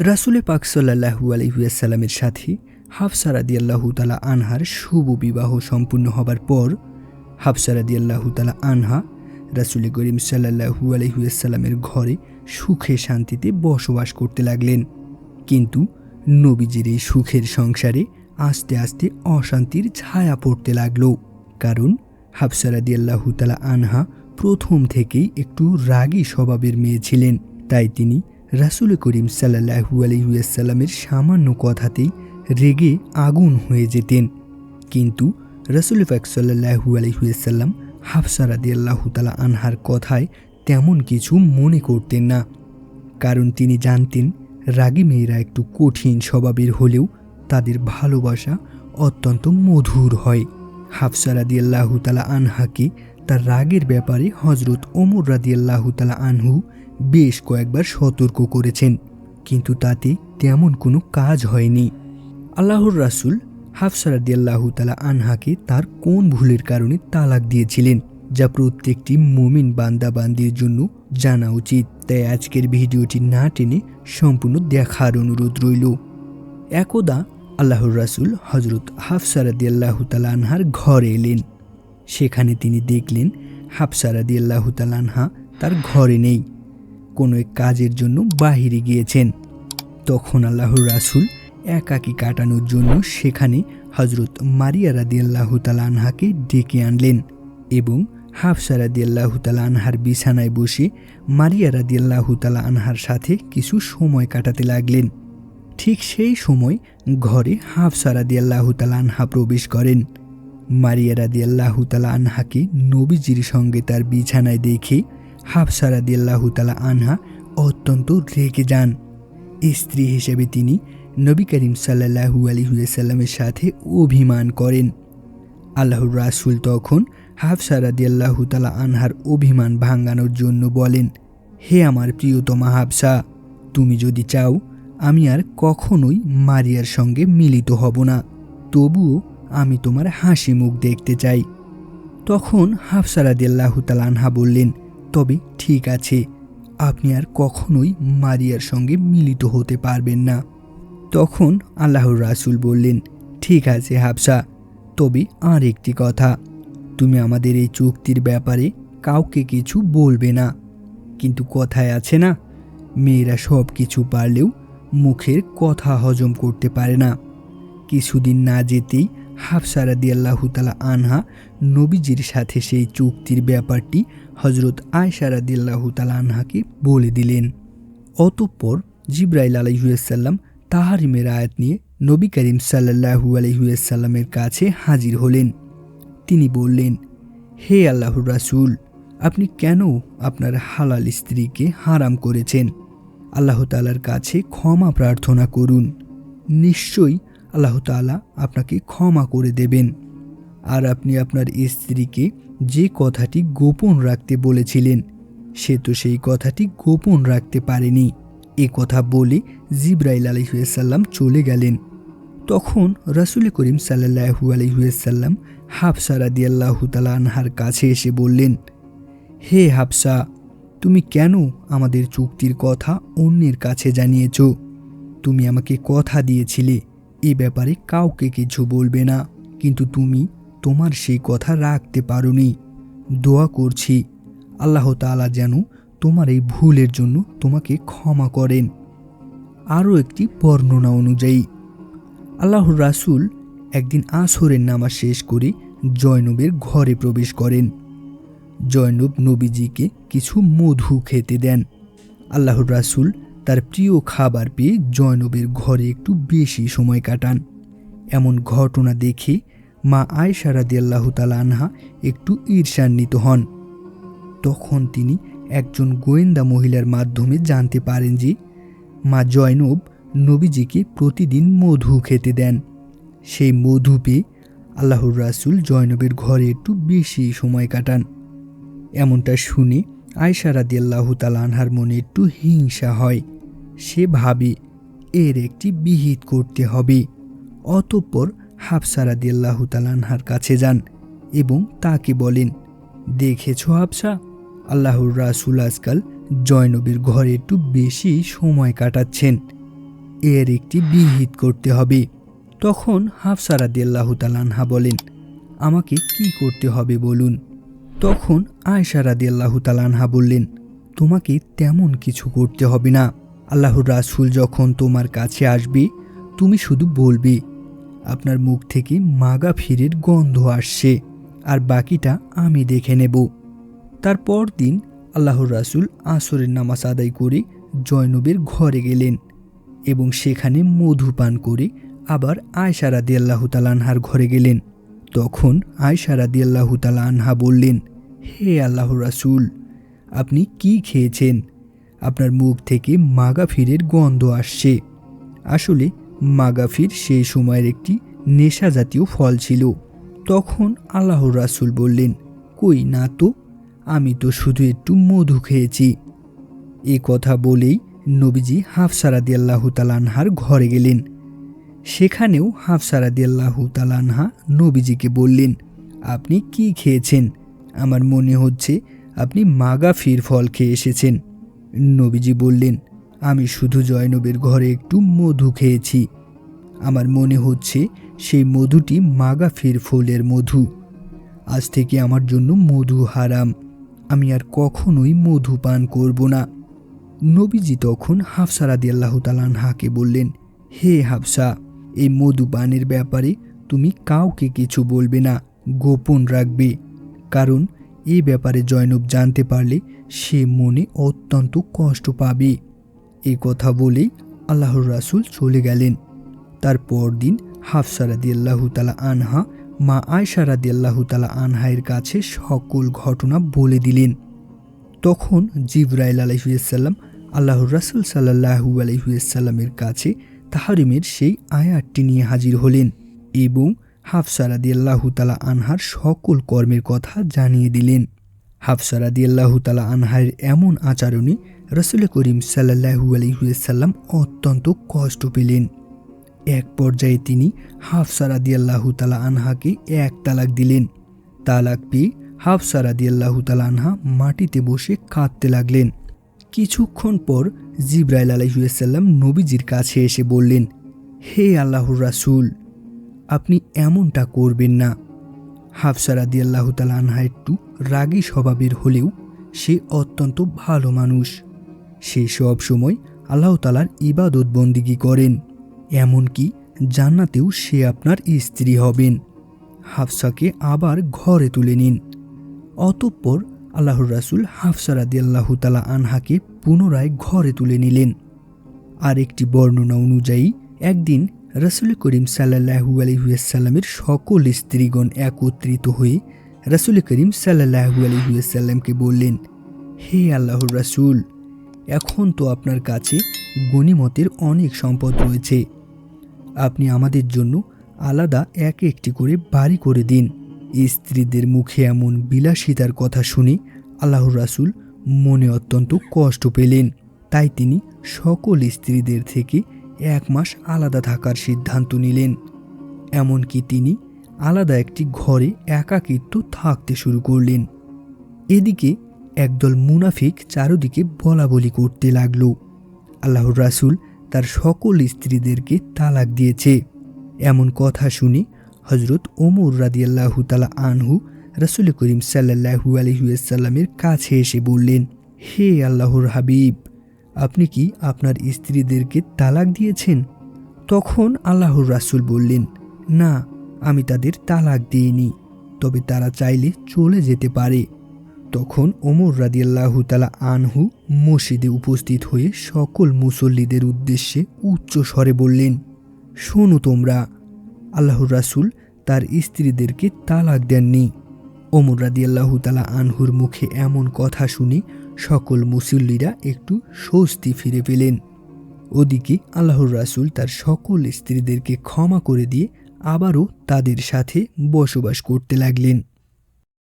রাসুলে পাক সাল্লাহু আলহিউসাল্লামের সাথে হাফসারাদি আল্লাহু তালা আনহার শুভ বিবাহ সম্পূর্ণ হবার পর হাফসারাদি আল্লাহু তালা আনহা রাসুল করিম সাল্লাহু আলহিউসাল্লামের ঘরে সুখে শান্তিতে বসবাস করতে লাগলেন। কিন্তু নবীজির এই সুখের সংসারে আস্তে আস্তে অশান্তির ছায়া পড়তে লাগল। কারণ হাফসারাদি আল্লাহু তালা আনহা প্রথম থেকেই একটু রাগী স্বভাবের মেয়ে ছিলেন। তাই তিনি রাসুল করিম সাল্লাহু আলহিউসাল্লামের সামান্য কথাতেই রেগে আগুন হয়ে যেতেন। কিন্তু রাসুল ফাক সাল্লাহু আলহিউসাল্লাম হাফসারাদি আল্লাহু তালা আনহার কথায় তেমন কিছু মনে করতেন না। কারণ তিনি জানতেন, রাগী মেয়েরা একটু কঠিন স্বভাবের হলেও তাদের ভালোবাসা অত্যন্ত মধুর হয়। হাফসা রাদি আল্লাহু তালা আনহাকে তার রাগের ব্যাপারে হজরত ওমর রাদি আল্লাহু তালা আনহু বেশ কয়েকবার সতর্ক করেছেন, কিন্তু তাতে তেমন কোনো কাজ হয়নি। আল্লাহর রাসুল হাফসা রাদি আল্লাহু তালা আনহাকে তার কোন ভুলের কারণে তালাক দিয়েছিলেন, যা প্রত্যেকটি মুমিন বান্দাবান্দির জন্য জানা উচিত। তাই আজকের ভিডিওটি না টেনে সম্পূর্ণ দেখার অনুরোধ রইল। একদা আল্লাহর রাসুল হজরত হাফসারাদি আল্লাহ আনহার ঘরে এলেন। সেখানে তিনি দেখলেন হাফসারাদি আল্লাহ আনহা তার ঘরে নেই। কোনো এক কাজের জন্য বাহিরে গিয়েছেন। তখন আল্লাহর রাসুল একাকি কাটানোর জন্য সেখানে হজরত মারিয়া রাদি আল্লাহ আনহাকে ডেকে আনলেন এবং হাফসা রাদি আল্লাহ আনহার বিছানায় বসে মারিয়া রাদি আল্লাহ আনহার সাথে কিছু সময় কাটাতে লাগলেন। ঠিক সেই সময় ঘরে হাফসা রাদি আল্লাহ আনহা প্রবেশ করেন। মারিয়া রাদি আল্লাহ আনহাকে নবীজির সঙ্গে তার বিছানায় দেখে হাফসা রাদি আল্লাহ আনহা অত্যন্ত রেগে যান। স্ত্রী হিসেবে তিনি নবী করিম সাল্লাহু আলহিউসাল্লামের সাথে অভিমান করেন। আল্লাহর রাসুল তখন হাফসা রাদি আল্লাহ তালা আনহার অভিমান ভাঙানোর জন্য বলেন, হে আমার প্রিয়তমা হাফসা, তুমি যদি চাও, আমি আর কখনোই মারিয়ার সঙ্গে মিলিত হব না। তবুও আমি তোমার হাসি মুখ দেখতে চাই। তখন হাফসা রাদি আল্লাহ তালা আনহা বললেন তবে ঠিক আছে, আপনি আর কখনোই মারিয়ার সঙ্গে মিলিত হতে পারবেন না। তখন আল্লাহর রাসুল বললেন, ঠিক আছে হাফসা, তবে আর একটি কথা, তুমি আমাদের এই চুক্তির ব্যাপারে কাউকে কিছু বলবে না। কিন্তু কথায় আছে না, মেয়েরা সব কিছু পারলেও মুখের কথা হজম করতে পারে না। কিছুদিন না যেতেই হাফসারা দিয়াল্লাহু তালা আনহা নবীজির সাথে সেই চুক্তির ব্যাপারটি হজরত আয়সারা দিয়াল্লাহু তালা আনহাকে বলে দিলেন। অতঃপর জিব্রাইল আলহিউসাল্লাম তাহারিমের আয়াত নিয়ে নবী করিম সাল্লাহু আলহিউসাল্লামের কাছে হাজির হলেন। তিনি বললেন, হে আল্লাহর রাসুল, আপনি কেন আপনার হালাল স্ত্রীকে হারাম করেছেন? আল্লাহ তালার কাছে ক্ষমা প্রার্থনা করুন। নিশ্চয়ই আল্লাহ তালা আপনাকে ক্ষমা করে দেবেন। আর আপনি আপনার স্ত্রীকে যে কথাটি গোপন রাখতে বলেছিলেন, সে তো সেই কথাটি গোপন রাখতে পারেনি। এ কথা বলে জিব্রাইল আলহিউসাল্লাম চলে গেলেন। তখন রাসুল করিম সাল্লাহু আলহিউসাল্লাম হাফসা রাদি আল্লাহ আনহার কাছে এসে বললেন, হে হাফসা, তুমি কেন আমাদের চুক্তির কথা অন্যের কাছে জানিয়েছ? তুমি আমাকে কথা দিয়েছিলে এ ব্যাপারে কাউকে কিছু বলবে না। কিন্তু তুমি তোমার সেই কথা রাখতে পারোনি। দোয়া করছি। আল্লাহ তালা যেন তোমার এই ভুলের জন্য তোমাকে ক্ষমা করেন। আরও একটি বর্ণনা অনুযায়ী, আল্লাহর রাসুল একদিন আসরের নামা শেষ করে জয়নবের ঘরে প্রবেশ করেন। জয়নব নবীজিকে কিছু মধু খেতে দেন। আল্লাহর রাসুল তার প্রিয় খাবার পেয়ে জয়নবের ঘরে একটু বেশি সময় কাটান। এমন ঘটনা দেখে মা আয়সারাদি আল্লাহ আনহা একটু ঈর্ষান্বিত হন। তখন তিনি একজন গোয়েন্দা মহিলার মাধ্যমে জানতে পারেন যে, মা জয়নব নবীজিকে প্রতিদিন মধু খেতে দেন। সেই মধু পেয়ে আল্লাহর রাসুল জয়নবের ঘরে একটু বেশি সময় কাটান। এমনটা শুনে আয়সা রাদি আল্লাহ আনহার মনে একটু হিংসা হয়। সে ভাবে, এর একটি বিহিত করতে হবে। অতঃপর হাফসা রাদি আল্লাহ কাছে যান এবং তাকে বলেন, দেখেছ হাফসা, আল্লাহর রাসুল আজকাল জয়নবীর ঘরে একটু বেশি সময় কাটাচ্ছেন। এর একটি বিহিত করতে হবে। তখন হাফসা রাদিয়াল্লাহু তালানহা বলেন, আমাকে কি করতে হবে বলুন? তখন আয়সা রাদিয়াল্লাহু তালানহা বললেন, তোমাকে তেমন কিছু করতে হবে না। আল্লাহর রাসূল যখন তোমার কাছে আসবে, তুমি শুধু বলবে, আপনার মুখ থেকে মাগা ফিরের গন্ধ আসছে, আর বাকিটা আমি দেখে নেব। তারপর দিন আল্লাহর রাসূল আসরের নামাজ আদায় করে জয়নবের ঘরে গেলেন এবং সেখানে মধু পান করে আবার আয়সা রাদি আল্লাহ তালানহার ঘরে গেলেন। তখন আয়সা রাদি আল্লাহ আনহা বললেন, হে আল্লাহ রাসূল, আপনি কি খেয়েছেন? আপনার মুখ থেকে মাগাফিরের গন্ধ আসছে। আসলে মাগাফির সেই সময়ের একটি নেশা জাতীয় ফল ছিল। তখন আল্লাহর রাসূল বললেন, কই না তো, আমি তো শুধু একটু মধু খেয়েছি। এ কথা বলেই নবীজি হাফসারাদি আল্লাহ তালানহার ঘরে গেলেন। সেখানেও হাফসারাদি আল্লাহ তালানহা নবীজিকে বললেন, আপনি কি খেয়েছেন? আমার মনে হচ্ছে আপনি মাগাফির ফল খেয়ে এসেছেন। নবীজি বললেন, আমি শুধু জয়নবের ঘরে একটু মধু খেয়েছি। আমার মনে হচ্ছে সেই মধুটি মাগাফির ফুলের মধু। আজ থেকে আমার জন্য মধু হারাম। আমি আর কখনোই মধু পান করব না। নবীজি তখন হাফসা রাদি আল্লাহ তালানহাকে বললেন, হে হাফসা, এই মধু পানের ব্যাপারে তুমি কাউকে কিছু বলবে না, গোপন রাখবে। কারণ এই ব্যাপারে জয়নব জানতে পারলে সে মনে অত্যন্ত কষ্ট পাবে। এই কথা বলেই আল্লাহর রাসূল চলে গেলেন। তার পরদিন হাফসা রাদি আল্লাহ তালা আনহা, মা আয়সা রাদি আল্লাহ তালা আনহায়ের কাছে সকল ঘটনা বলে দিলেন। তখন জিব্রাইল আলহিউসাল্লাম আল্লাহর রাসুল সাল্লাহু আলহিউসাল্লামের কাছে তাহারিমের সেই আয়াতটি নিয়ে হাজির হলেন এবং হাফসারাদি আল্লাহু তালা আনহার সকল কর্মের কথা জানিয়ে দিলেন। হাফসারাদি আল্লাহু তালা আনহার এমন আচরণে রসুল করিম সাল্লাহু আলহিউসাল্লাম অত্যন্ত কষ্ট পেলেন। এক পর্যায়ে তিনি হাফসারাদি আল্লাহু তালা আনহাকে এক তালাক দিলেন। তালাক পেয়ে হাফসারাদি আল্লাহু তালা আনহা মাটিতে বসে কাঁদতে লাগলেন। কিছুক্ষণ পর জিব্রাইল আলহিউসাল্লাম নবীজির কাছে এসে বললেন, হে আল্লাহর রাসূল আপনি এমনটা করবেন না। হাফসারাদি আল্লাহ তালা আনহা একটু রাগী স্বভাবের হলেও সে অত্যন্ত ভালো মানুষ। সে সব সময় আল্লাহ তালার ইবাদত বন্দিগি করেন। এমনকি জান্নাতেও সে আপনার স্ত্রী হবেন। হাফসাকে আবার ঘরে তুলে নিন। অতঃপর আল্লাহর রাসুল হাফসারাদি আল্লাহ তালা আনহাকে পুনরায় ঘরে তুলে নিলেন। আর একটি বর্ণনা অনুযায়ী, একদিন রসুল করিম সাল্লাহু আলহিউসাল্লামের সকল স্ত্রীগণ একত্রিত হয়ে রসুল করিম সাল্লাহু আলহিউসাল্লামকে বললেন, হে আল্লাহর রাসুল, এখন তো আপনার কাছে গণিমতের অনেক সম্পদ রয়েছে। আপনি আমাদের জন্য আলাদা এক একটি করে বাড়ি করে দিন। স্ত্রীদের মুখে এমন বিলাসিতার কথা শুনে আল্লাহর রাসুল মনে অত্যন্ত কষ্ট পেলেন। তাই তিনি সকল স্ত্রীদের থেকে এক মাস আলাদা থাকার সিদ্ধান্ত নিলেন। এমনকি তিনি আলাদা একটি ঘরে একাকিত্ব থাকতে শুরু করলেন। এদিকে একদল মুনাফিক চারদিকে বলা বলি করতে লাগল। আল্লাহর রাসুল তার সকল স্ত্রীদেরকে তালাক দিয়েছে। এমন কথা শুনে হজরত ওমর রাদিয়াল্লাহু তালা আনহু রসুল করিম সাল্লাহু আলহিউসাল্লামের কাছে এসে বললেন, হে আল্লাহর হাবিব আপনি কি আপনার স্ত্রীদেরকে তালাক দিয়েছেন? তখন আল্লাহর রাসুল বললেন, না, আমি তাদের তালাক দিইনি। তবে তারা চাইলে চলে যেতে পারে। তখন ওমর রাদিয়াল্লাহু তালা আনহু মসজিদে উপস্থিত হয়ে সকল মুসল্লিদের উদ্দেশ্যে উচ্চ স্বরে বললেন, শোনো তোমরা, আল্লাহর রাসুল তার স্ত্রীদেরকে তালাক দেননি। ওমর রাদিয়াল্লাহু তালা আনহুর মুখে এমন কথা শুনে সকল মুসল্লিরা একটু স্বস্তি ফিরে পেলেন। ওদিকে আল্লাহর রাসুল তার সকল স্ত্রীদেরকে ক্ষমা করে দিয়ে আবারও তাদের সাথে বসবাস করতে লাগলেন।